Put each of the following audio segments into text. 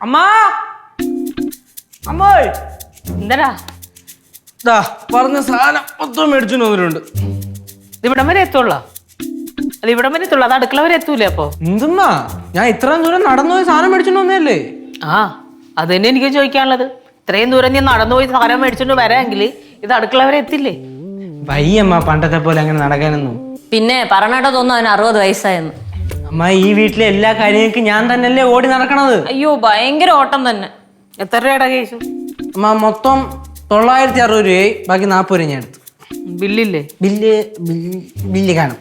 അമ്മാ! അമ്മോയ് എന്തടാ? ദാ പറഞ്ഞ സാധനം മൊത്തം മേടിച്ചു വന്നിട്ടുണ്ട്. ഇവിടം വരെ എത്തുള്ളോ അത് ഇവിടം വരെ എത്തുള്ളൂ അത് അടുക്കള വരെ എത്തൂലേ അപ്പൊ? എന്തുമ്മാ ഞാൻ ഇത്രയും ദൂരം നടന്നു പോയി സാധനം മേടിച്ചു വന്നതല്ലേ? ആ അത് തന്നെ എനിക്ക് ചോദിക്കാനുള്ളത്. ഇത്രയും ദൂരം നീ നടന്നുപോയി സാധനം മേടിച്ചോണ്ട് വരാമെങ്കിൽ ഇത് അടുക്കള വരെ എത്തില്ലേ? വയ്യമ്മ പണ്ടത്തെ പോലെ അങ്ങനെ നടക്കാനൊന്നും. പിന്നെ പറഞ്ഞാട്ടോ തോന്നുന്നു അവന് അറുപത് വയസ്സായെന്ന്. അമ്മ ഈ വീട്ടിലെ എല്ലാ കാര്യങ്ങൾക്കും ഞാൻ തന്നെയല്ലേ ഓടി നടക്കണത്? അയ്യോ ഭയങ്കര ഓട്ടം തന്നെ. എത്ര രൂപയുടെ കേസ് അമ്മ മൊത്തം തൊള്ളായിരത്തി അറുപത് രൂപയായി. ബാക്കി നാൽപ്പത് രൂപ ഞാൻ എടുത്തു. ബില്ലില്ലേ? ബില്ല് ബില്ല് ബില്ല് കാണും.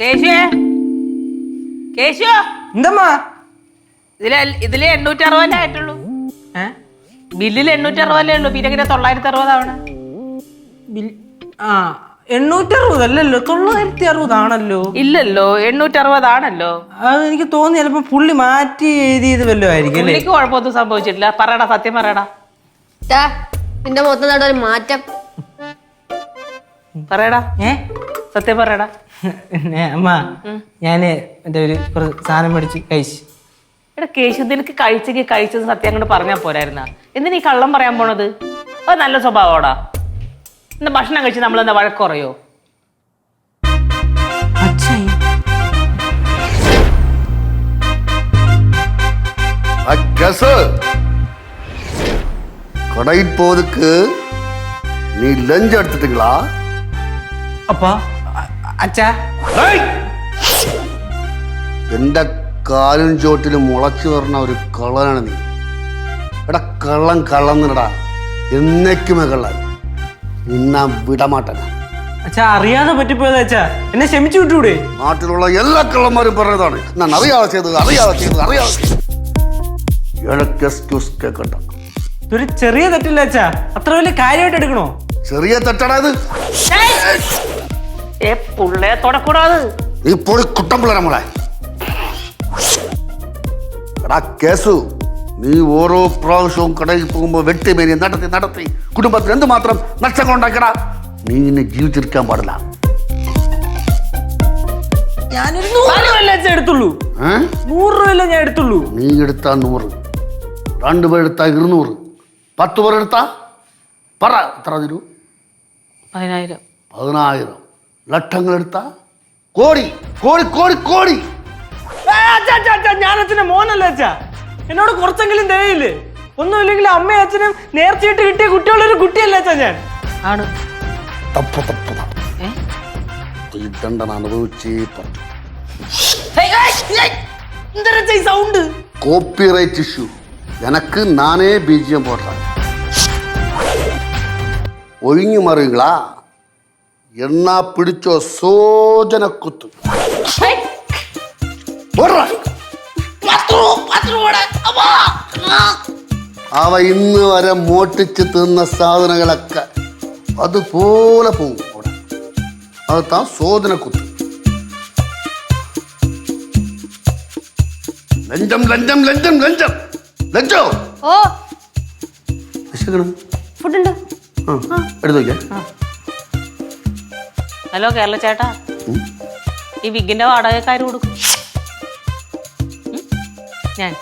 കേശുവേ? കേശു എന്തമ്മാ? ഇതിലെ ഇതിൽ എണ്ണൂറ്റി അറുപതല്ലേ ആയിട്ടുള്ളൂ? ഏ? ബില്ലിൽ എണ്ണൂറ്റി അറുപതല്ലേ ഉള്ളൂ. പിന്നെ എങ്ങനെ തൊള്ളായിരത്തി അറുപതാവണ. ബിൽ ആ എണ്ണൂറ്റി അറുപത് അല്ലല്ലോ തൊള്ളായിരത്തി അറുപതാണല്ലോ ഇല്ലല്ലോ എണ്ണൂറ്റി അറുപതാണല്ലോ അത് എനിക്ക് തോന്നി ചിലപ്പോ പുള്ളി മാറ്റി എഴുതിയത് വല്ലതും ആയിരിക്കും അല്ലേ? പുള്ളിക്ക് കുഴപ്പമൊന്നും സംഭവിച്ചിട്ടില്ല. പറയടാ സത്യം പറയടാ. ടാ, നിന്റെ മൊത്തം ഒരു മാറ്റം. പറയടാ. ഏ? സത്യം പറയടാ. പിന്നെ അമ്മ ഞാൻ എന്റെ ഒരു കുറച്ച് സാധനം മേടിച്ച് കഴിച്ചു. എടാ കേശു നിനക്ക് കഴിച്ചെങ്കിൽ കഴിച്ചത് സത്യം അങ്ങോട്ട് പറഞ്ഞാൽ പോരായിരുന്ന. എന്തിനാ ഈ കള്ളം പറയാൻ പോണത്? അത് നല്ല സ്വഭാവോടാ എന്നാ ഭക്ഷണം കഴിച്ച് നമ്മൾ എന്താ വഴക്ക് കുറയോ கெசு கடைக்கு போறதுக்கு நீ லஞ்ச் எடுத்துட்டீங்களா അപ്പ അ- അച്ഛാ എന്റെ കാലും ചോട്ടിലും മുളച്ചു പറഞ്ഞ ഒരു കള്ളനാണ് നീ എടാ കള്ളൻ കള്ളന്നിടാ എന്നേക്കുമേ കള്ളൻ വിടമാട്ടന. അച്ഛാ അറിയാതെ പറ്റിപ്പോയതാ അച്ഛാ. എന്നെ ക്ഷമിച്ചു വിട്ടൂടെ നാട്ടിലുള്ള എല്ലാ കള്ളന്മാരും പറഞ്ഞതാണ്. ഞാൻ അറിയാതെ ചെയ്തത് അറിയാതെ ചെയ്തത് അറിയാതെ ചെയ്തത്. എനിക്ക് എക്സ്ക്യൂസ് കേൾക്കണ്ട ഇതൊരു ചെറിയ തെറ്റില്ല അച്ഛാ? അത്ര വലിയ കാര്യമായിട്ട് എടുക്കണോ? ചെറിയ തെറ്റടാ ഇത്. ഏ തൊടക്കൂടാത്. കുട്ടം പിള്ളേരെ എടാ കേസു. നീ ഓരോ പ്രാവശ്യവും കടയിൽ പോകുമ്പോൾ വെട്ടിമേനി നടത്തി നടത്തി. കുടുംബത്തിന് എന്തുമാത്രം നഷ്ടങ്ങൾ ഉണ്ടാക്കടാ? നീ ഇനി ജീവിച്ചിരിക്കാൻ പാടില്ല. ഞാനൊരു നൂറ് രൂപയല്ലേ എടുത്തുള്ളൂ. ഏ? നൂറ് രൂപയല്ലേ ഞാൻ എടുത്തുള്ളൂ. നീ എടുത്താ നൂറ്. രണ്ടുപേർ എടുത്താ ഇരുന്നൂറ്. പത്ത് പേർ എടുത്താ? പറ എത്ര തരൂ? പതിനായിരം. പതിനായിരം. ലക്ഷങ്ങൾ എടുത്താ? കോടി കോടി കോടി കോടി. ഏ, അച്ഛാ, അച്ഛാ, അച്ഛാ, ഞാൻ അച്ഛന്റെ മോനല്ല അച്ഛാ? എന്നോട് കുറച്ചെങ്കിലും ദയയില്ലേ? ഒന്നുമില്ലെങ്കിൽ അമ്മയും അച്ഛനും നേർച്ചയായിട്ട് കിട്ടിയ കുട്ടികളുടെ ഒരു കുട്ടിയല്ല അച്ഛാ ഞാൻ? ആണ്. തപ്പ് തപ്പ് തപ്പ് ഏ? തീട്ടണ്ടൻ അനുഭവിച്ചേ പറ്റൂ ഹേയ്, ഏയ്, സൗണ്ട് കോപ്പിറൈറ്റ് ഇഷ്യൂ എനക്ക് നാനേ ബീജിയം പോട്ടാ. ഒഴിഞ്ഞു മറിയുകളാ എണ്ണാ പിടിച്ചോ സോജന കുത്തു അവ ഇന്ന് വരെ മോട്ടിച്ച് തിന്ന സാധനങ്ങളൊക്കെ അതുപോലെ പോകും അവിടെ. അത് താൻ സോദന കുത്തു. ലഞ്ചം ലഞ്ചം ലഞ്ചം ലഞ്ചം ലഞ്ചോ ഓ. വിശക്കണം. ഫുഡുണ്ട്. ആ എടുത്തു ഹലോ കേരള ചേട്ടാ. ഈ വിഗിന്റെ വാടകക്കാര് കൊടുക്കും? ഞാൻ.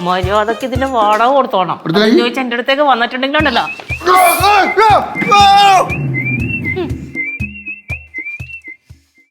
മര്യാദയ്ക്ക് ഇതിന്റെ വാടക കൊടുത്തോണം? ചോദിച്ചാൽ എന്റെ അടുത്തേക്ക് വന്നിട്ടുണ്ടെങ്കിൽ